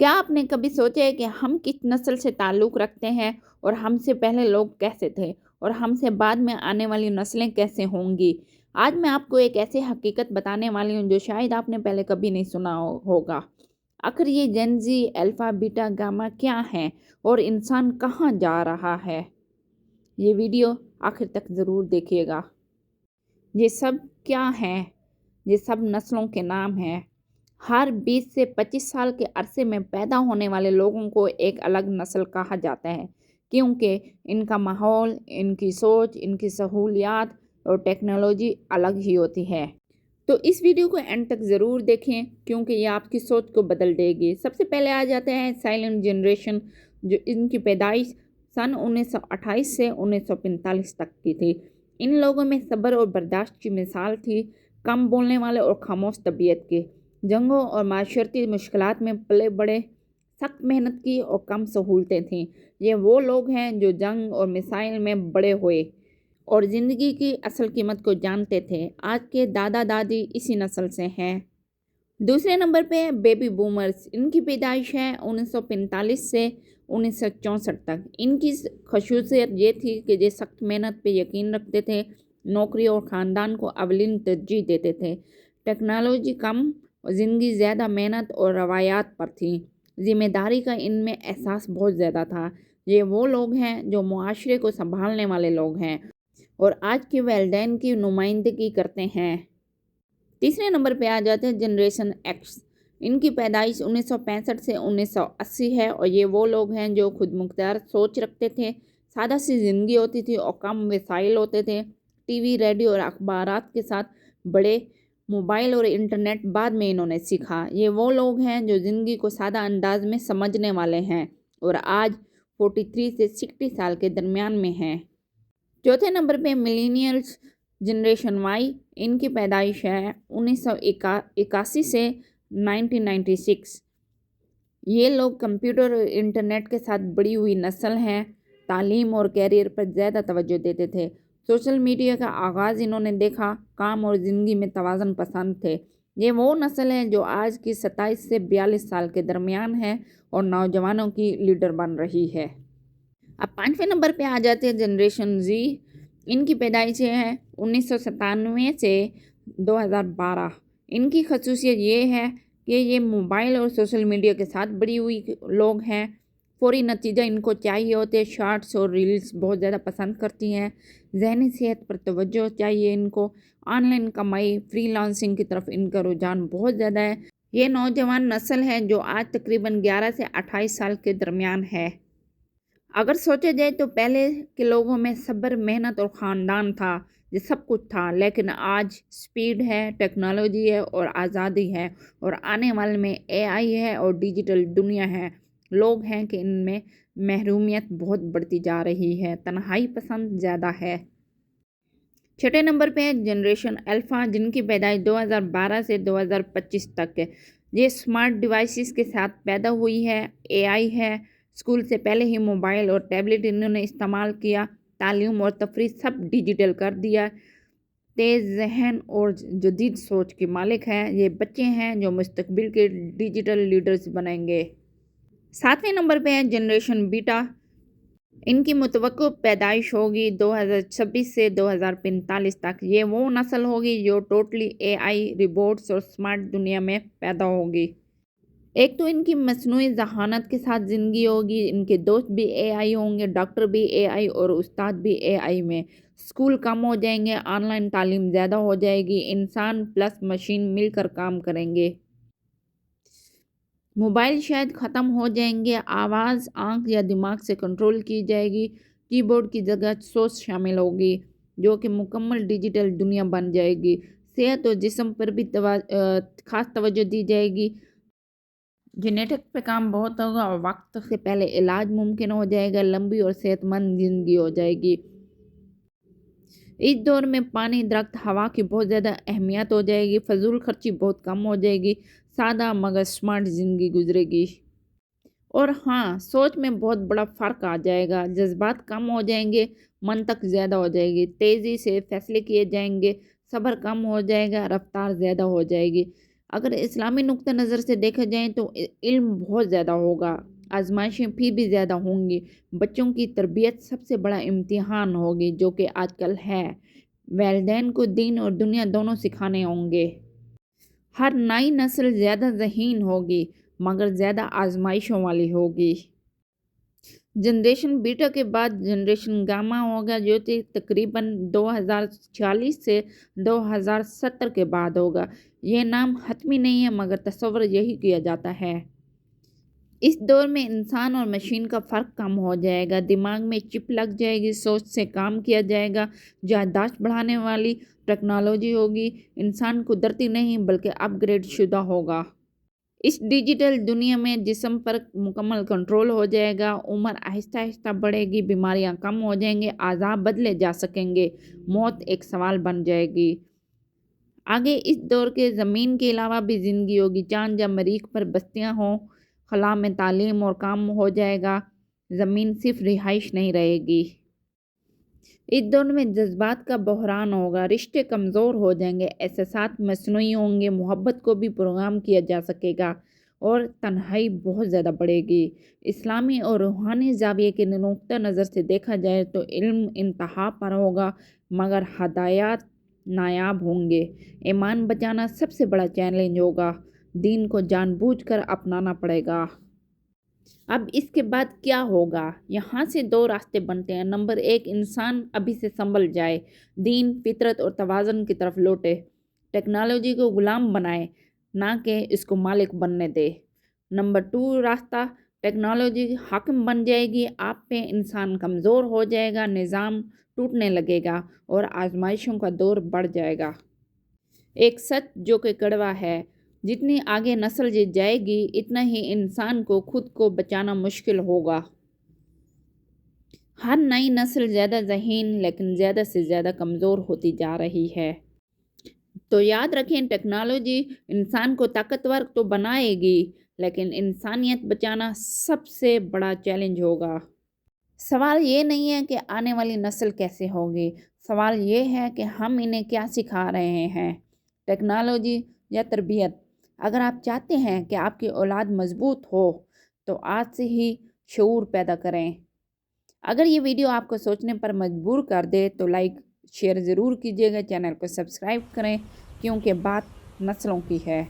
کیا آپ نے کبھی سوچا ہے کہ ہم کس نسل سے تعلق رکھتے ہیں اور ہم سے پہلے لوگ کیسے تھے اور ہم سے بعد میں آنے والی نسلیں کیسے ہوں گی؟ آج میں آپ کو ایک ایسی حقیقت بتانے والی ہوں جو شاید آپ نے پہلے کبھی نہیں سنا ہوگا۔ آخر یہ جنزی الفا بیٹا گاما کیا ہیں اور انسان کہاں جا رہا ہے؟ یہ ویڈیو آخر تک ضرور دیکھیے گا۔ یہ سب کیا ہیں؟ یہ سب نسلوں کے نام ہیں۔ ہر بیس سے پچیس سال کے عرصے میں پیدا ہونے والے لوگوں کو ایک الگ نسل کہا جاتا ہے۔ کیونکہ ان کا ماحول، ان کی سوچ، ان کی سہولیات اور ٹیکنالوجی الگ ہی ہوتی ہے۔ تو اس ویڈیو کو اینڈ تک ضرور دیکھیں، کیونکہ یہ آپ کی سوچ کو بدل دے گی۔ سب سے پہلے آ جاتے ہیں سائلنٹ جنریشن، جو ان کی پیدائش سن انیس سو اٹھائیس سے انیس سو پینتالیس تک کی تھی۔ ان لوگوں میں صبر اور برداشت کی مثال تھی، کم بولنے والے اور خاموش طبیعت کے جنگوں اور معاشرتی مشکلات میں پلے بڑے، سخت محنت کی اور کم سہولتیں تھیں۔ یہ وہ لوگ ہیں جو جنگ اور مسائل میں بڑے ہوئے اور زندگی کی اصل قیمت کو جانتے تھے۔ آج کے دادا دادی اسی نسل سے ہیں۔ دوسرے نمبر پہ بیبی بومرز، ان کی پیدائش ہے انیس سو پینتالیس سے انیس سو چونسٹھ تک۔ ان کی خصوصیت یہ تھی کہ یہ سخت محنت پہ یقین رکھتے تھے، نوکری اور خاندان کو اولین ترجیح دیتے تھے۔ ٹیکنالوجی کم زندگی زیادہ محنت اور روایات پر تھی۔ ذمہ داری کا ان میں احساس بہت زیادہ تھا۔ یہ وہ لوگ ہیں جو معاشرے کو سنبھالنے والے لوگ ہیں اور آج کے والدین کی نمائندگی کرتے ہیں۔ تیسرے نمبر پہ آ جاتے ہیں جنریشن ایکس۔ ان کی پیدائش انیس سو پینسٹھ سے انیس سو اسی ہے اور یہ وہ لوگ ہیں جو خود مختار سوچ رکھتے تھے، سادہ سی زندگی ہوتی تھی اور کم وسائل ہوتے تھے۔ ٹی وی، ریڈیو اور اخبارات کے ساتھ بڑے موبائل اور انٹرنیٹ بعد میں انہوں نے سیکھا۔ یہ وہ لوگ ہیں جو زندگی کو سادہ انداز میں سمجھنے والے ہیں اور آج فورٹی تھری سے سکسٹی سال کے درمیان میں ہیں۔ چوتھے نمبر پہ ملینئلس جنریشن وائی، ان کی پیدائش ہے انیس سو اکاسی سے نائنٹین نائنٹی سکس۔ یہ لوگ کمپیوٹر اور انٹرنیٹ کے ساتھ بڑی ہوئی نسل ہیں، تعلیم اور کیریئر پر زیادہ توجہ دیتے تھے۔ سوشل میڈیا کا آغاز انہوں نے دیکھا، کام اور زندگی میں توازن پسند تھے۔ یہ وہ نسل ہے جو آج کی ستائیس سے بیالیس سال کے درمیان ہے اور نوجوانوں کی لیڈر بن رہی ہے۔ اب پانچویں نمبر پہ آ جاتے ہیں جنریشن زی۔ ان کی پیدائش ہے، انیس سو ستانوے سے دو ہزار بارہ۔ ان کی خصوصیت یہ ہے کہ یہ موبائل اور سوشل میڈیا کے ساتھ بڑی ہوئی لوگ ہیں۔ فوری نتیجہ ان کو چاہیے ہوتے شارٹس اور ریلز بہت زیادہ پسند کرتی ہیں۔ ذہنی صحت پر توجہ چاہیے ان کو۔ آن لائن کمائی فری لانسنگ کی طرف ان کا رجحان بہت زیادہ ہے۔ یہ نوجوان نسل ہے جو آج تقریباً گیارہ سے اٹھائیس سال کے درمیان ہے اگر سوچا جائے تو پہلے کے لوگوں میں صبر، محنت اور خاندان تھا، یہ سب کچھ تھا۔ لیکن آج سپیڈ ہے، ٹیکنالوجی ہے اور آزادی ہے۔ اور آنے والے میں اے آئی ہے اور ڈیجیٹل دنیا ہے۔ لوگ ہیں کہ ان میں محرومیت بہت بڑھتی جا رہی ہے، تنہائی پسند زیادہ ہے۔ چھٹے نمبر پہ جنریشن الفا، جن کی پیدائش دو ہزار بارہ سے دو ہزار پچیس تک۔ ہے یہ اسمارٹ ڈیوائسز کے ساتھ پیدا ہوئی ہے، اے آئی ہے۔ اسکول سے پہلے ہی موبائل اور ٹیبلٹ انہوں نے استعمال کیا، تعلیم اور تفریح سب ڈیجیٹل کر دیا۔ تیز ذہن اور جدید سوچ کے مالک ہیں۔ یہ بچے ہیں جو مستقبل کے ڈیجیٹل لیڈرز بنیں گے۔ ساتویں نمبر پہ ہے جنریشن بیٹا۔ ان کی متوقع پیدائش ہوگی دو ہزار چھبیس سے دو ہزار پینتالیس تک۔ یہ وہ نسل ہوگی جو ٹوٹلی اے آئی ریبوٹس اور اسمارٹ دنیا میں پیدا ہوگی۔ ایک تو ان کی مصنوعی ذہانت کے ساتھ زندگی ہوگی۔ ان کے دوست بھی اے آئی ہوں گے، ڈاکٹر بھی اے آئی اور استاد بھی اے آئی میں۔ اسکول کم ہو جائیں گے، آن لائن تعلیم زیادہ ہو جائے گی۔ انسان پلس مشین مل کر کام کریں گے۔ موبائل شاید ختم ہو جائیں گے، آواز، آنکھ یا دماغ سے کنٹرول کی جائے گی، کی بورڈ کی جگہ سوچ شامل ہوگی، جو کہ مکمل ڈیجیٹل دنیا بن جائے گی۔ صحت اور جسم پر بھی خاص توجہ دی جائے گی۔ جینیٹک پہ کام بہت ہوگا اور وقت سے پہلے علاج ممکن ہو جائے گا، لمبی اور صحت مند زندگی ہو جائے گی۔ اس دور میں پانی، درخت، ہوا کی بہت زیادہ اہمیت ہو جائے گی، فضول خرچی بہت کم ہو جائے گی۔ سادہ مگر اسمارٹ زندگی گزرے گی۔ اور ہاں سوچ میں بہت بڑا فرق آ جائے گا۔ جذبات کم ہو جائیں گے منطق زیادہ ہو جائے گی۔ تیزی سے فیصلے کیے جائیں گے، صبر کم ہو جائے گا، رفتار زیادہ ہو جائے گی۔ اگر اسلامی نقطہ نظر سے دیکھا جائے تو علم بہت زیادہ ہوگا۔ آزمائشیں پھر بھی زیادہ ہوں گی۔ بچوں کی تربیت سب سے بڑا امتحان ہوگی، جو کہ آج کل ہے۔ والدین کو دین اور دنیا دونوں سکھانے ہوں گے۔ ہر نئی نسل زیادہ ذہین ہوگی، مگر زیادہ آزمائشوں والی ہوگی۔ جنریشن بیٹا کے بعد جنریشن گاما ہوگا، جو کہ تقریباً دو ہزار چالیس سے دو ہزار ستر کے بعد ہوگا۔ یہ نام حتمی نہیں ہے، مگر تصور یہی کیا جاتا ہے۔ اس دور میں انسان اور مشین کا فرق کم ہو جائے گا۔ دماغ میں چپ لگ جائے گی، سوچ سے کام کیا جائے گا۔ یادداشت بڑھانے والی ٹیکنالوجی ہوگی۔ انسان قدرتی نہیں، بلکہ اپ گریڈ شدہ ہوگا۔ اس ڈیجیٹل دنیا میں جسم پر مکمل کنٹرول ہو جائے گا۔ عمر آہستہ آہستہ بڑھے گی، بیماریاں کم ہو جائیں گے اعضاء بدلے جا سکیں گے۔ موت ایک سوال بن جائے گی۔ آگے اس دور کے زمین کے علاوہ بھی زندگی ہوگی۔ چاند یا مریخ پر بستیاں ہوں۔ خلا میں تعلیم اور کام ہو جائے گا، زمین صرف رہائش نہیں رہے گی۔ اس دور میں جذبات کا بحران ہوگا، رشتے کمزور ہو جائیں گے، احساسات مصنوعی ہوں گے، محبت کو بھی پروگرام کیا جا سکے گا اور تنہائی بہت زیادہ بڑھے گی۔ اسلامی اور روحانی زاویے کے نقطہ نظر سے دیکھا جائے تو علم انتہا پر ہوگا، مگر ہدایات نایاب ہوں گے۔ ایمان بچانا سب سے بڑا چیلنج ہوگا۔ دین کو جان بوجھ کر اپنانا پڑے گا۔ اب اس کے بعد کیا ہوگا؟ یہاں سے دو راستے بنتے ہیں۔ نمبر ایک، انسان ابھی سے سنبھل جائے۔ دین، فطرت اور توازن کی طرف لوٹے۔ ٹیکنالوجی کو غلام بنائے، نہ کہ اس کو مالک بننے دے۔ نمبر ٹو راستہ، ٹیکنالوجی حاکم بن جائے گی۔ آپ پہ انسان کمزور ہو جائے گا، نظام ٹوٹنے لگے گا اور آزمائشوں کا دور بڑھ جائے گا۔ ایک سچ جو کہ کڑوا ہے۔ جتنی آگے نسل جیت جائے گی، اتنا ہی انسان کو خود کو بچانا مشکل ہوگا۔ ہر نئی نسل زیادہ ذہین، لیکن زیادہ سے زیادہ کمزور ہوتی جا رہی ہے۔ تو یاد رکھیں، ٹیکنالوجی انسان کو طاقتور تو بنائے گی، لیکن انسانیت بچانا سب سے بڑا چیلنج ہوگا۔ سوال یہ نہیں ہے کہ آنے والی نسل کیسے ہوگی، سوال یہ ہے کہ ہم انہیں کیا سکھا رہے ہیں۔ ٹیکنالوجی یا تربیت؟ اگر آپ چاہتے ہیں کہ آپ کی اولاد مضبوط ہو، تو آج سے ہی شعور پیدا کریں۔ اگر یہ ویڈیو آپ کو سوچنے پر مجبور کر دے، تو لائک، شیئر ضرور کیجیے گا، چینل کو سبسکرائب کریں، کیونکہ بات نسلوں کی ہے۔